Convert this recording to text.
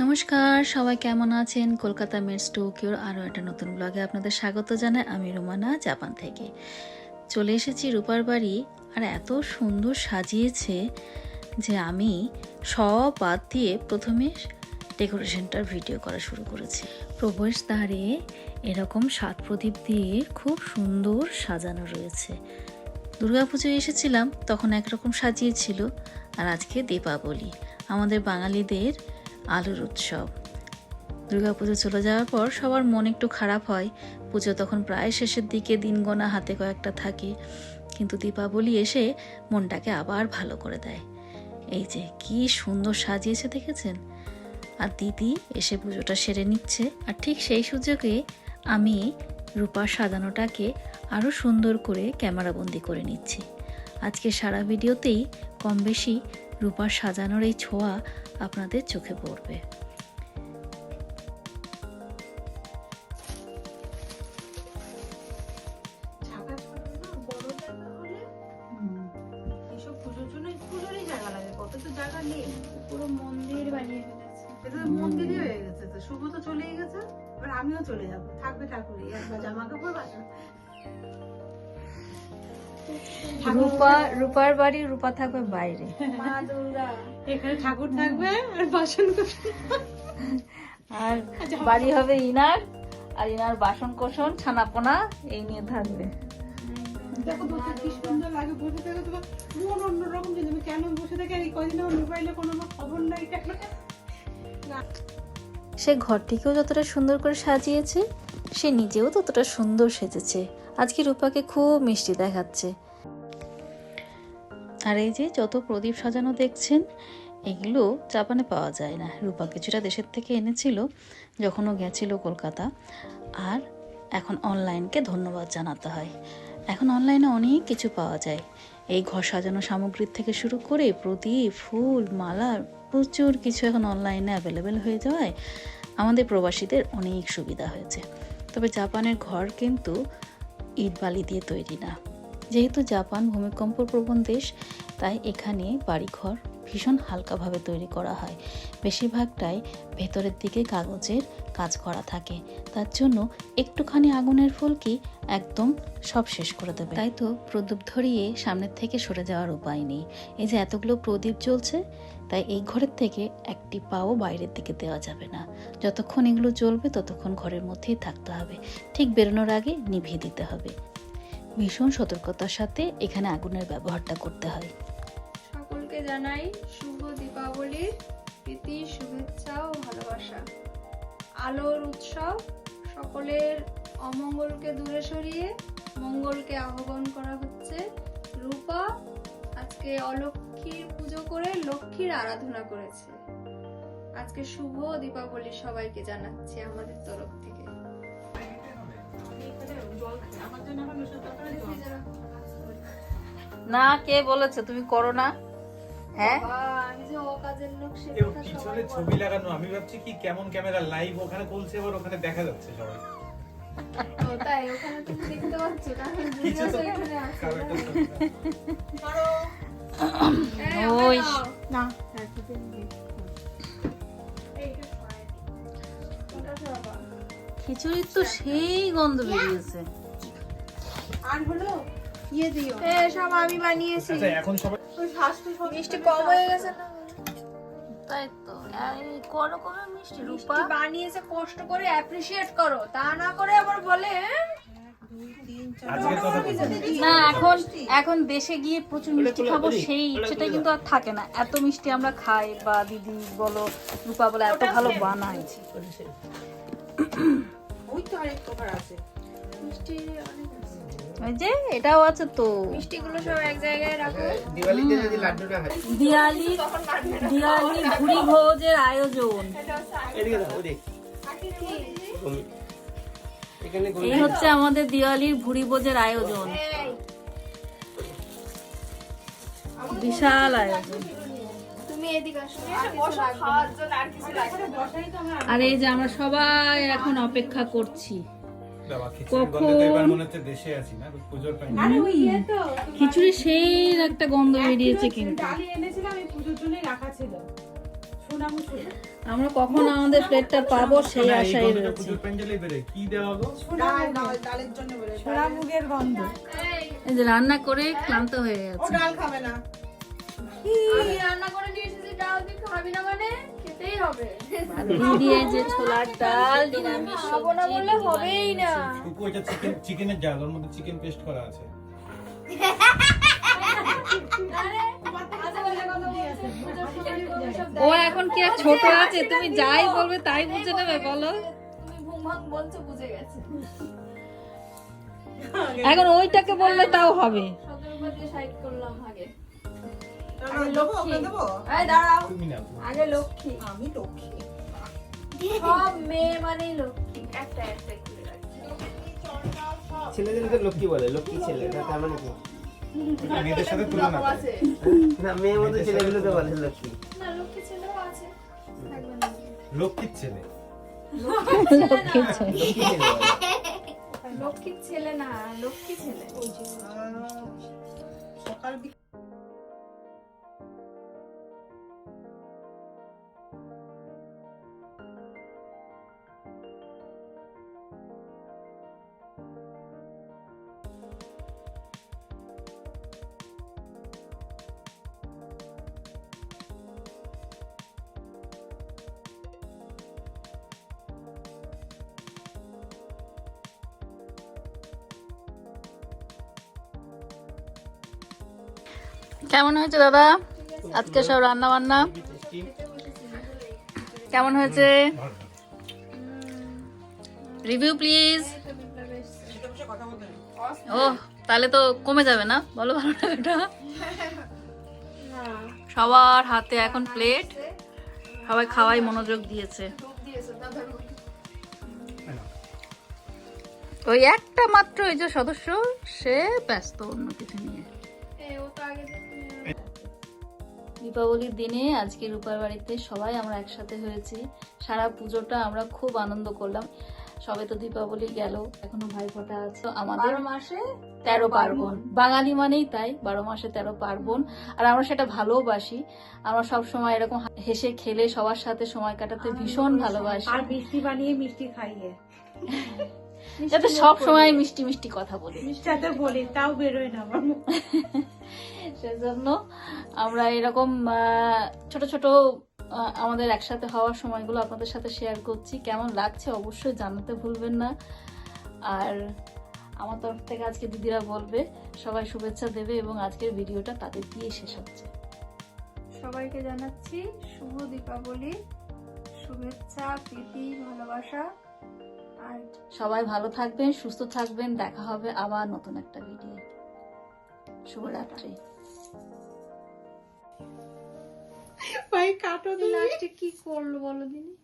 নমস্কার, সবাই কেমন আছেন? কলকাতা মেটস টোকিওর আরও একটা নতুন ব্লগে আপনাদের স্বাগত জানাই। আমি রুমানা, জাপান থেকে। চলে এসেছি রূপার বাড়ি আর এত সুন্দর সাজিয়েছে যে আমি সব বাদ দিয়ে প্রথমে ডেকোরেশনটার ভিডিও করা শুরু করেছি। প্রবেশদ্বারে এরকম সাত প্রদীপ দিয়ে খুব সুন্দর সাজানো রয়েছে। দুর্গাপুজোয় এসেছিলাম, তখন একরকম সাজিয়েছিল। আর আজকে দীপাবলি। আমাদের বাঙালিদের আলুর উৎসব। দুর্গাপুজো চলে যাওয়ার পর সবার মন একটু খারাপ হয়। পুজো তখন প্রায় শেষের দিকে দিন গোনা হাতে কয়েকটা থাকে। কিন্তু দীপাবলি এসে মনটাকে আবার ভালো করে দেয়। এই যে কি সুন্দর সাজিয়েছে দেখেছেন? আর দিদি এসে পুজোটা সেরে নিচ্ছে। আর ঠিক সেই সুযোগে আমি রূপার সাজানোটাকে আরও সুন্দর করে ক্যামেরাবন্দি করে নিচ্ছি। আজকে সারা ভিডিওতেই কম বেশি রূপার সাজানোর এই ছোঁয়া আপনাদের চোখে পড়বে। মন্দিরই হয়ে গেছে তো। শুভ তো চলেই গেছে। আমিও চলে যাব। থাকবে ঠাকুরই। একবার জামা কাপড় বাসন রূপা রূপার বাড়ি রূপা থাকবে বাইরে। মা দুর্গা। এখানে ঠাকুর থাকবে আর বাসন কোসন। আর বাড়ি হবে ইনার আর ইনার বাসন কোসন ছানাপোনা এই নিয়ে থাকবে। দেখো বসে কি সুন্দর লাগে বসে থেকে তোমার মন অন্যরকম যে তুমি কেন বসে থেকে এই কদিন আমার মোবাইলে কোনো খবর নাই কেন? সে ঘরটিকেও যতটা সুন্দর করে সাজিয়েছে সে নিজেও ততটা সুন্দর সেজেছে। আজকে রূপাকে খুব মিষ্টি দেখাচ্ছে। আর এই যে যত প্রদীপ সাজানো দেখছেন, এগুলো জাপানে পাওয়া যায় না। রূপা কিছুটা দেশের থেকে এনেছিল যখন ও গেছিল কলকাতা। আর এখন অনলাইনকে ধন্যবাদ জানাতে হয়। এখন অনলাইনে অনেক কিছু পাওয়া যায়। এই ঘর সাজানো সামগ্রীর থেকে শুরু করে প্রদীপ, ফুল, মালা, প্রচুর কিছু এখন অনলাইনে অ্যাভেলেবেল হয়ে যাওয়ায় আমাদের প্রবাসীদের অনেক সুবিধা হয়েছে। তবে জাপানের ঘর কিন্তু ইট বালি দিয়ে তৈরি না। যেহেতু জাপান ভূমিকম্প প্রবণ দেশ, তাই এখানে বাড়িঘর ভীষণ হালকাভাবে তৈরি করা হয়। বেশিরভাগটাই ভেতরের দিকে কাগজের কাজ করা থাকে। তার জন্য একটুখানি আগুনের ফুলকি একদম সব শেষ করে দেবে। তাই তো প্রদীপ ধরিয়ে সামনের থেকে সরে যাওয়ার উপায় নেই। এই যে এতগুলো প্রদীপ জ্বলছে, তাই এই ঘরের থেকে একটি পাও বাইরের দিকে দেওয়া যাবে না। যতক্ষণ এগুলো জ্বলবে, ততক্ষণ ঘরের মধ্যেই থাকতে হবে। ঠিক বেরোনোর আগে নিভিয়ে দিতে হবে। ভীষণ সতর্কতার সাথে এখানে আগুনের ব্যবহারটা করতে হয়। জানাই শুভ দীপাবলির প্রীতি, শুভেচ্ছা ও ভালোবাসা। আলোর উৎসব, সকলের অমঙ্গলকে দূরে সরিয়ে মঙ্গলকে আহ্বান করা হচ্ছে রূপা। আজকে অলক্ষ্মীর পুজো করে লক্ষ্মীর আরাধনা করেছে। আজকে শুভ দীপাবলি সবাইকে জানাচ্ছি আমাদের তরফ থেকে। না, কে বলেছে? তুমি করো না। হ্যাঁ? পিছনে ছবি লাগানো আমি ভাবছি কি কেমন ক্যামেরা লাইভ ওখানে ওখানে দেখা যাচ্ছে সবাই। তাই? ওখানে তুমি দেখতে পাচ্ছ ওই। না। হ্যাঁ। খিচুড়ির তো সেই গন্ধ বেরিয়েছে। আর হলো? ইয়ে দিও। এ, সব আমি বানিয়েছি। আচ্ছা এখন সবাই মিষ্টি কম হয়ে গেছে না? তাই তো। ক রকমের মিষ্টি রূপা? বানিয়েছে কষ্ট করে অ্যাপ্রিসিয়েট করো। তা না করে আবার বলে? আজকে কথা বলছি না এখন এখন দেশে গিয়ে প্রচুর মিষ্টি খাব সেই ইচ্ছেটা কিন্তু আর থাকে না। এত মিষ্টি আমরা খাই বা দিদি বলো রূপা বলো এত ভালো বানায়। ওই তো আরেক আছে। মিষ্টি অনেক। ওই যে এটাও আছে তো। মিষ্টিগুলো সব এক জায়গায় রাখো। দিওয়ালিতে যদি লাড্ডুটা হয়। দিয়ালি দিয়ালি ভুড়ি ভোজের আয়োজন। এদিকে দাও। এই হচ্ছে আমাদের দিওয়ালির ভুড়ি ভোজের আয়োজন। বিশাল আয়োজন। তুমি এদিকে আসো আর কিছু লাগবে না। আর এই যে আমরা সবাই এখন অপেক্ষা করছি। বাবা খিচুড়ির গন্ধে তো এবার হচ্ছে দেশে আছি না পুজোর টাইম ওই ইয়ে খিচুড়ি সেই একটা গন্ধ বেরিয়েছে কিন্তু। আমরা কখন আমাদের প্লেটটা পাবো সেই আশায় রয়েছে এই যে রান্না করে ক্লান্ত হয়ে গেছে। ডাল খাবে না। রান্না করে নিয়ে এসেছি ডাল তুই খাবি না মানে? দিয়ে দিয়ে যে ছোলার ডাল নিরামিষ না বললে হবেই না। কুকু, এটা চিকেন চিকেনের জাল ওর মধ্যে চিকেন পেস্ট করা আছে। ও এখন কি আর ছোট আছে? তুমি যাই বলবে তাই বুঝে নেবে বলো। তুমি ঘুম ভাঙ বলছো বুঝে গেছে। এখন ওইটাকে বললে তাও হবে। দাঁড়াও। আগে লক্ষ্মী। আমি লক্ষ্মী। সব মেয়ে মানেই লক্ষ্মী। একটা একটা ছেলেদের তো লক্ষ্মী বলে লক্ষ্মী ছেলে তার মানে কি? মেয়েদের সাথে তুলনা না মেয়ের মতো ছেলেগুলো তো বলে লক্ষ্মী। না লক্ষ্মী ছেলেও আছে। লক্ষ্মীর ছেলে। লক্ষ্মী লক্ষ্মীর ছেলে। না লক্ষ্মী ছেলে। সকাল কেমন হয়েছে দাদা? আজকে সব রান্না বান্না কেমন হয়েছে? Review please. ও তাহলে তো কমে যাবে না? বলো ভালো লাগাটা সবার হাতে এখন প্লেট সবাই খাওয়াই মনোযোগ দিয়েছে। ওই একটা মাত্র ওই যে সদস্য, সে ব্যস্ত অন্য কিছু নিয়ে। দীপাবলির দিনে আজকে রূপার বাড়িতে সবাই আমরা একসাথে হয়েছি। সারা পুজোটা আমরা খুব আনন্দ করলাম। সবে তো দীপাবলি গেল এখনও ভাই ভাইফোঁটা আছে। আমাদের মাসে তেরো পার্বণ। বাঙালি মানেই তাই বারো মাসে তেরো পার্বণ। আর আমরা সেটা ভালোবাসি। আমরা সব সময় এরকম হেসে খেলে সবার সাথে সময় কাটাতে ভীষণ ভালোবাসি। আর মিষ্টি বানিয়ে মিষ্টি খাইয়ে। যাতে সব সময় মিষ্টি মিষ্টি কথা বলি। মিষ্টাতে বলি তাও বেরোয় না আমার সেজন্য আমরা এরকম ছোট ছোট আমাদের একসাথে হওয়ার সময়গুলো আপনাদের সাথে শেয়ার করছি। কেমন লাগছে অবশ্যই জানাতে ভুলবেন না। আর আমার তরফ থেকে আজকে দিদিরা বলবে সবাই শুভেচ্ছা দেবে এবং আজকের ভিডিওটা তাদের দিয়ে শেষ হচ্ছে। সবাইকে জানাচ্ছি শুভ দীপাবলি শুভেচ্ছা প্রীতি ভালোবাসা। সবাই ভালো থাকবেন সুস্থ থাকবেন দেখা হবে আবার নতুন একটা ভিডিও শুভরাত্রি। ভাই কাটো দিন কি করল বলো দিনি?